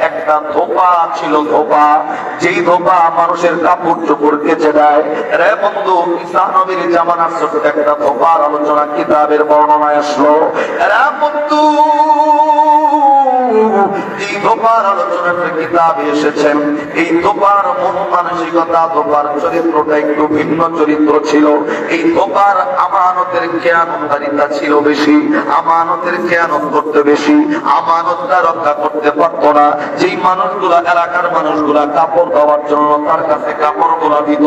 একটা ধোপা ছিল যেই মানুষের কাপড় চোপড় কেচে দেয়। রে জামানার একটা আলোচনা কিতাবের বর্ণনায় আসলো। রে এই এই মন মানসিকতা চরিত্রটা একটু ভিন্ন চরিত্র ছিল। এই আমানতের ছিল বেশি। আমানতের বেশি। আমানতটা রক্ষা করতে পারতো না। যেই মানুষগুলা, এলাকার মানুষগুলা কাপড় দেওয়ার জন্য তার কাছে কাপড়গুলা দিত।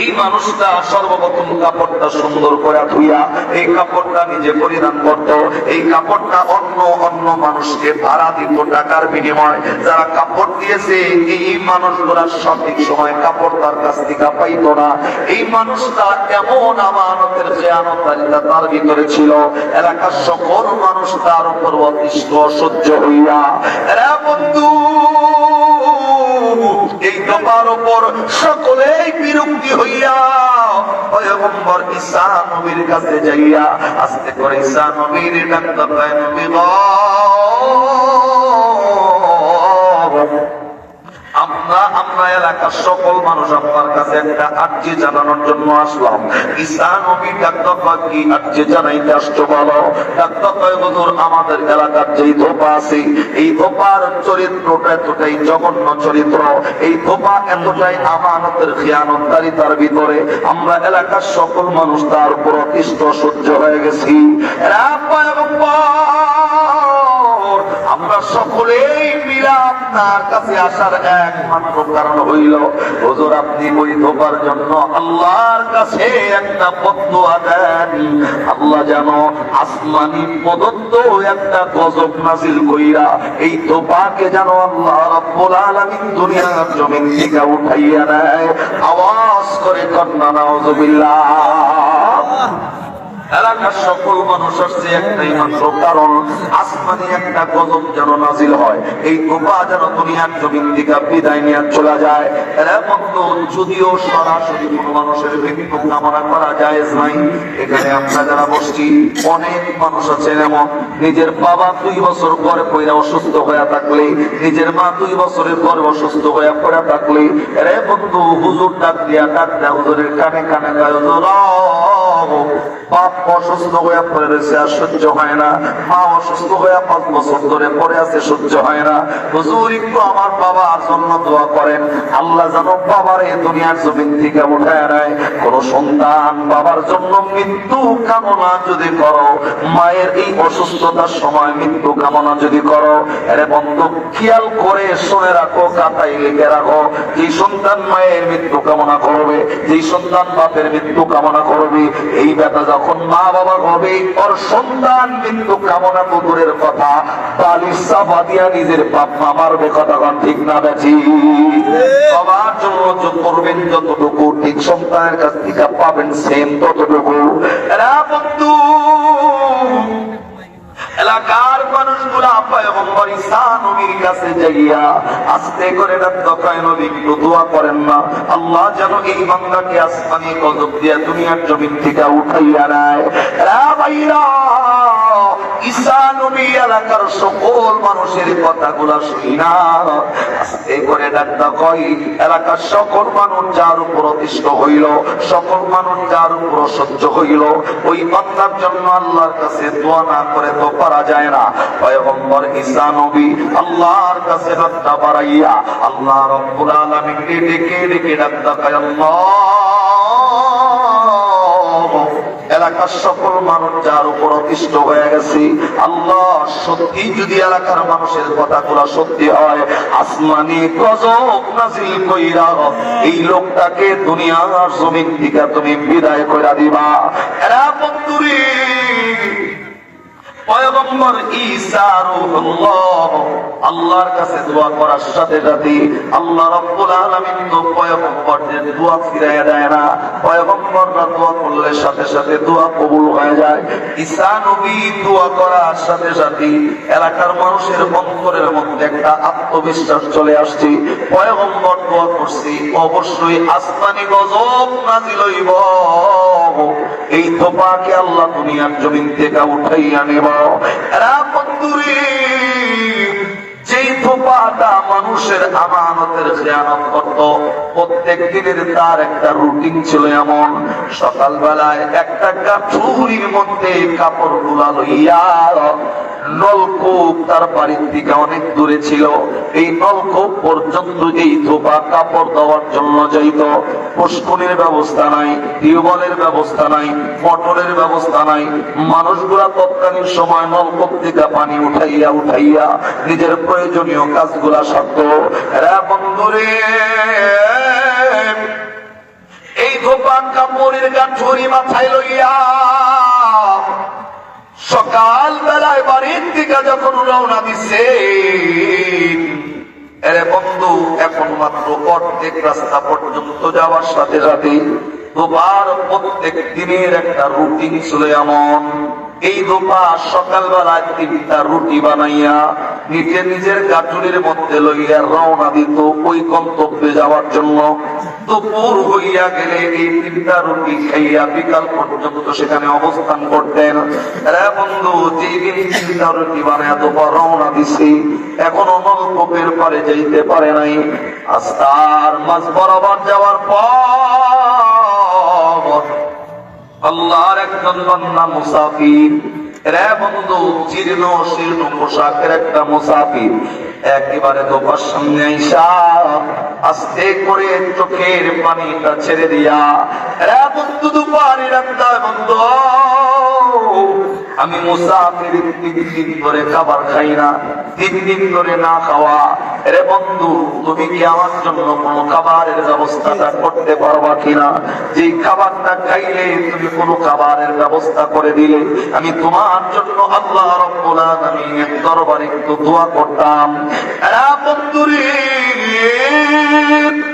এই মানুষটা সর্বপ্রথম কাপড়টা সুন্দর করে ধুইয়া, এই কাপড়টা নিজে পরিধান করত। এই কাপড়টা অন্য অন্য মানুষকে ভাড়া দিত টাকার বিনিময়। যারা কাপড় দিয়েছে, এই মানুষগুলা সঠিক সময় কাপড় তার কাছ থেকে পাইতো না। এই মানুষটা এমন আমানতের খেয়ানতারিতা তার ভিতরে ছিল। এলাকার সকল মানুষ তার উপর অতিষ্ঠ সহ্য হইয়া, এরা বন্ধু, এই দফার উপর হইয়া পয়গম্বর ঈসা নবীর কাছে যাইয়া আস্তে করে ঈসা নবীর ডাক্তার নবী আমরা আমরা এলাকার সকল মানুষ আপনার কাছে একটা আর্জি জানানোর জন্য আসলাম। ঈসা নবী ডাক্তার কি আর্জি জানাইতে আসছো বলো? ডাক্তার কয় হুজুর আমাদের এলাকার যেই ধোপা আছে এই ধোপার চরিত্রটা এতটাই জঘন্য চরিত্র। এই ধোপা এতটাই আমানতের খিয়ানতকারিতার ভিতরে। আমরা এলাকার সকল মানুষ তার উপর অতিষ্ঠ সহ্য হয়ে গেছি। পয়গম্বর, আমরা সকলেই মিলা আপনার কাছে আসার একমাত্র কারণ হইল, হুজুর আপনি ওই ধোপার জন্য আল্লাহর কাছে একটা বদুয়া দেন। আল্লাহ যেন আসমানি প্রদত্ত একটা গজব নাজিল কইরা এই ধোপাকে যেন আল্লাহ রাব্বুল আলামিন দুনিয়ার জমিন থেকে উঠাইয়া নেয় আওয়াজ করে কন্যা, নাউজুবিল্লাহ। এলাকার সকল মানুষ আসছে একটাই মাত্র কারণ, আসমানি একটা গজব যেন নাজিল হয়। এই গোপা যেন দুনিয়ার জমিন দিকে বিদায় নিয়ে চলে যায়। এরা মতো যদিও সরাসরি কোনো মানুষের মৃত্যু কামনা করা যায় নাই। এখানে আমরা যারা বসছি, অনেক মানুষ আছেন এমন। নিজের বাবা দুই বছর পরে পয়রা অসুস্থ হয়ে থাকলে, নিজের মা দুই বছরের পরে অসুস্থ হয়ে পড়ে থাকলে, এরা বন্ধু হুজুর ডাক দিয়া ডাক দেয়া হুজুরের কানে কানে গায়ে করেন। আল্লাহ যেন বাবার এই দুনিয়ার জমিন থেকে উঠায় নেয়। কোন সন্তান বাবার জন্য মৃত্যু কামনা যদি করো, মায়ের এই অসুস্থতার সময় মৃত্যু কামনা যদি করো, আরে বন্ধু, খেয়াল করে শুনে রাখো কাতাই লিখে রাখো, যে সন্তান মায়ের মৃত্যু কামনা করবে, যে সন্তান বাপের মৃত্যু কামনা করবে এই বেটা যখন মা বাবা হবে, ওর সন্তান কিন্তু কামনা কুকুরের কথা বালিসা বাদিয়া নিজের বাপ মামার কন ঠিক না বেছি সবার জন্য করবেন, যতটুকু ঠিক সন্তানের কাছ থেকে পাবেন সেম ততটুকু। বন্ধু এলাকার মানুষগুলা পয়গম্বর ঈসা নবীর কাছে যাইয়া আস্তে করে দোয়া করেন না। আল্লাহ যেন এই বান্দাকে আসমানি গজব দিয়া দুনিয়ার জমিন থেকে উঠাইয়া নেয়। রা সকল মানুষ যার উপর অতিষ্ঠ হইল, সকল মানুষ যার উপর সহ্য হইল। ওই জন্য আল্লাহর কাছে দোয়া না করে তো পারা যায় না। ঈসা নবী আল্লাহর কাছে আল্লাহ রব্বুল আলামিন ডেকে ডেকে ডাক্তার কয় এলাকার সকল মানুষ যার উপর অতিষ্ঠ হয়ে গেছে, আল্লাহ সত্যি যদি এলাকার মানুষের কথাগুলো সত্যি হয়, আসমানি কইরা এই লোকটাকে দুনিয়ার জমিন থেকে তুমি বিদায় কইরা দিবা। এরা বন্ধুরে এলাকার মানুষের অন্তরের মধ্যে একটা আত্মবিশ্বাস চলে আসছে। পয়গম্বর দোয়া করছি, অবশ্যই আসমানি গজব নাজিল হইব। এই তোপাকে আল্লাহ দুনিয়ার জমিন থেকে উঠাইয়া নেব। মানুষের প্রত্যেক দিনের তার একটা রুটিন ছিল এমন। সকালবেলায় একটা মধ্যে কাপড়গুলা লইয়া নলকূপ তার বাড়ির থেকে অনেক দূরে ছিল। এই নলকূপ পর্যন্ত এই ধোপা কাপড় দেওয়ার জন্য যাইত। পুষ্কনির ব্যবস্থা নাই, টিউবওয়েলের ব্যবস্থা নাই, মোটরের ব্যবস্থা নাই। মানুষগুলা তৎকালীন সময় নলকূপ থেকে পানি উঠাইয়া উঠাইয়া নিজের প্রয়োজনীয় কাজগুলা এরা বন্ধুরে, এই ধোপা কাপড়ের গাঠুরি মাথায় লইয়া সকাল বেলায় বাড়ির দিকে যখন রওনা দিছে, এরে বন্ধু, এখন মাত্র প্রত্যেক রাস্তা পর্যন্ত যাওয়ার সাথে সাথে প্রত্যেক দিনের একটা ছিল এমন এই দোপা সকালবেলায় তিনটা রুটি বানাইয়া নিজে নিজের গাঠুরির মধ্যে লইয়া রওনা দিত ওই গন্তব্যে যাওয়ার জন্য। দুপুর হইয়া গেলে এই তিনটা রুটি খাইয়া বিকাল পর্যন্ত সেখানে অবস্থান করতেন। বন্ধু, যেদিন তিনটা রুটি রওনা দিছি, এখনও পরে পারে নাই। আস্তার মাছ বরাবর যাওয়ার পর আল্লাহর একজন মুসাফির। রে বন্ধু, জীর্ণ শীর্ণ পোশাকের একটা মুসাফির। একেবারে দোকার সামনে আইসা, আস্তে করে চোখের পানিটা ছেড়ে দিয়া বন্ধু দুপারি রাখতে বন্ধু। আমি মুসাফির তিন দিন ধরে খাবার খাই না, তিন দিন ধরে না খাওয়া। রে বন্ধু, তুমি কি আমার জন্য কোনো খাবারের ব্যবস্থাটা করতে পারবা কিনা? যে খাবারটা খাইলে তুমি কোনো খাবারের ব্যবস্থা করে দিলে। আমি তোমার জন্য আল্লাহ রব্বুল আলামিনের দরবারে একটু দোয়া করতাম। বন্ধু বন্ধুরে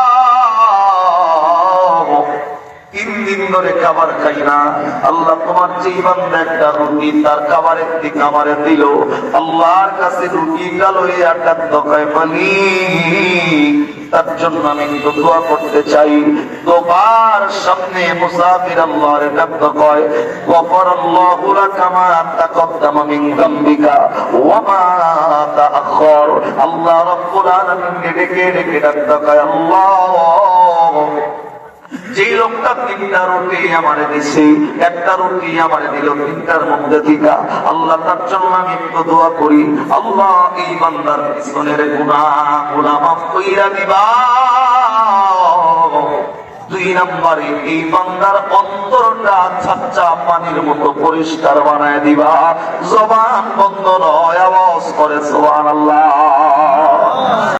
তিন দিন ধরে খাবার খাই না। আল্লাহ তোমার যেই বান্দা একটা রুটি, তার খাবারের দিক আমারে দিল। আল্লাহর কাছে রুটি গালো একটা দকায় পানি তার জন্য আমি একটু দোয়া করতে চাই। তোমার সামনে মুসাফির আল্লাহর কয় তাকদ্দামা মিন ওয়া মা তাআখার আল্লাহ রাব্বুল আলামিন ডেকে ডেকে কয় আল্লাহ যে লোকটা তিনটা রুটি আমারে দিছে, একটা রুটি আমারে দিল তিনটার মধ্যে থিকা আল্লাহ তার জন্য আমি একটু দোয়া করি, আল্লাহ এই বান্দার পিছনের গুণা গুণা মাফ কইরা দিবা। দুই নম্বরে, এই বান্দার অন্তরটা ছাচ্চা পানির মতো পরিষ্কার বানায় দিবা। জবান বন্ধ নয়, আওয়াজ করে সোহান আল্লাহ